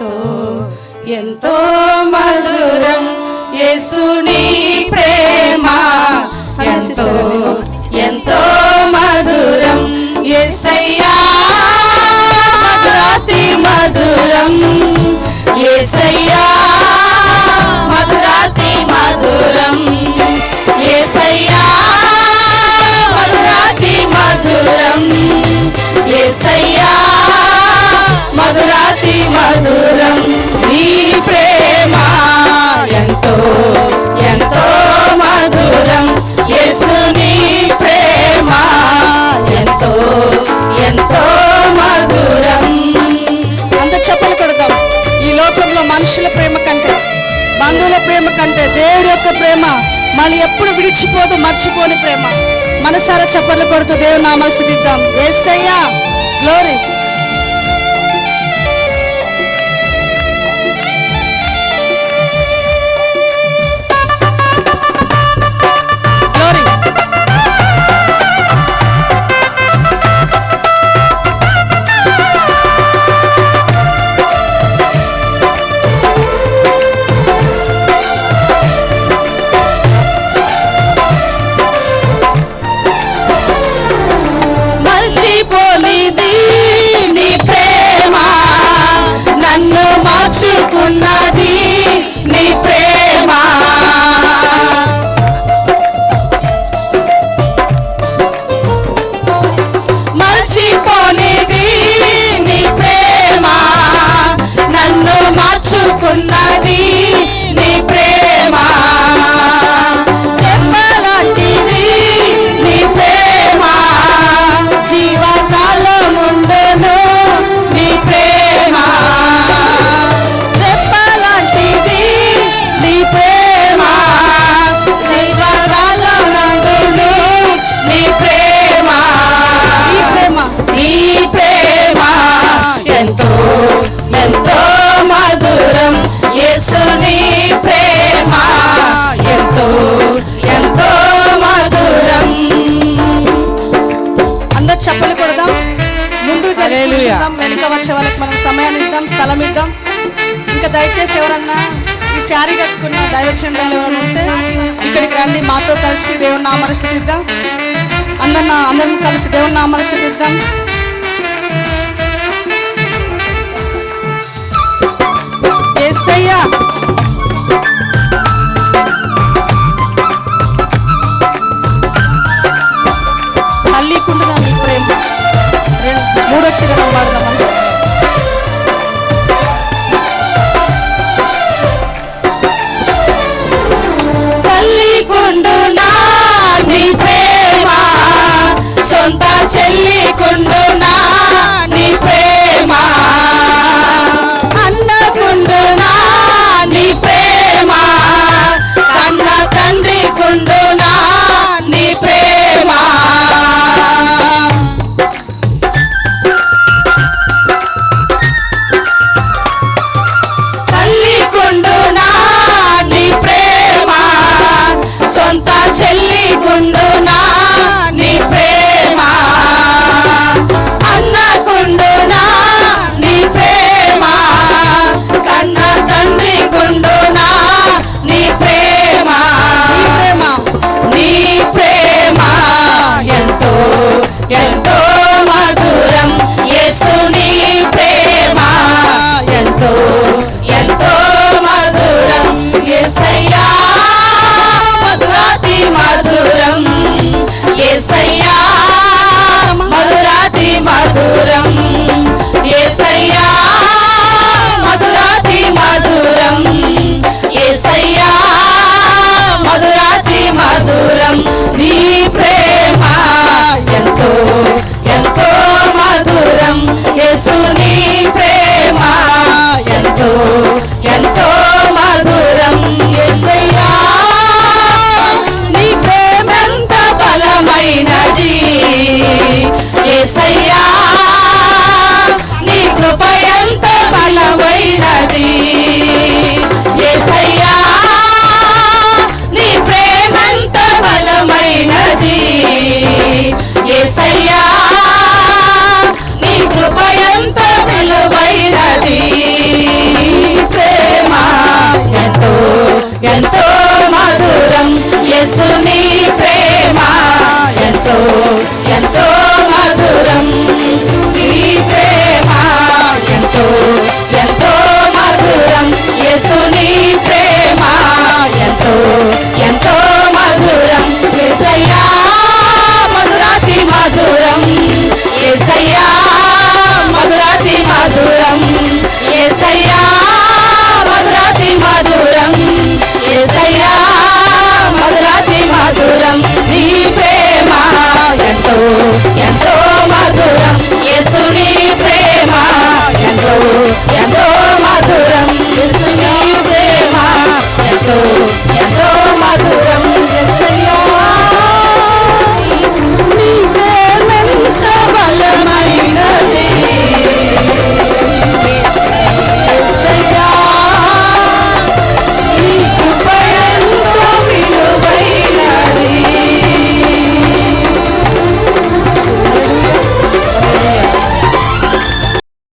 ప్రేమతో ఎంతో మధురం యేసుని ప్రేమ. ఎంతో ఎంతో మధురం యేసయ్యా మధురాతి మధురం యేసయ్యా మధురాతి మధురం యేసయ్యా ఈ లోకంలో మనుషుల ప్రేమ కంటే బంధువుల ప్రేమ కంటే దేవుడి యొక్క ప్రేమ మళ్ళీ ఎప్పుడు విడిచిపోదు మర్చిపోని ప్రేమ. మనసారా చెప్పలు కొడుతూ దేవుడు నామాలు ఎస్ అయ్యా వచ్చే వాళ్ళకి మనం సమయాన్ని ఇద్దాం స్థలం ఇద్దాం. ఇంకా దయచేసి ఎవరన్నా ఈ శారీ కట్టుకున్న దైవచండాలు ఎవరైనా ఉంటే ఇక్కడికి రండి మాతో కలిసి దేవుని నామాలు స్థుతిద్దాం. అందరిన అందరం కలిసి దేవుని నామాలు స్థుతిద్దాం. యేసయ్యా తల్లికుంటున్నా నీ ప్రేమ రెండు మూడో చీర యేసుని ప్రేమ ఎంతో ఎంతో ఎంతో మధురం యసుని ప్రేమ ఎంతో Santo.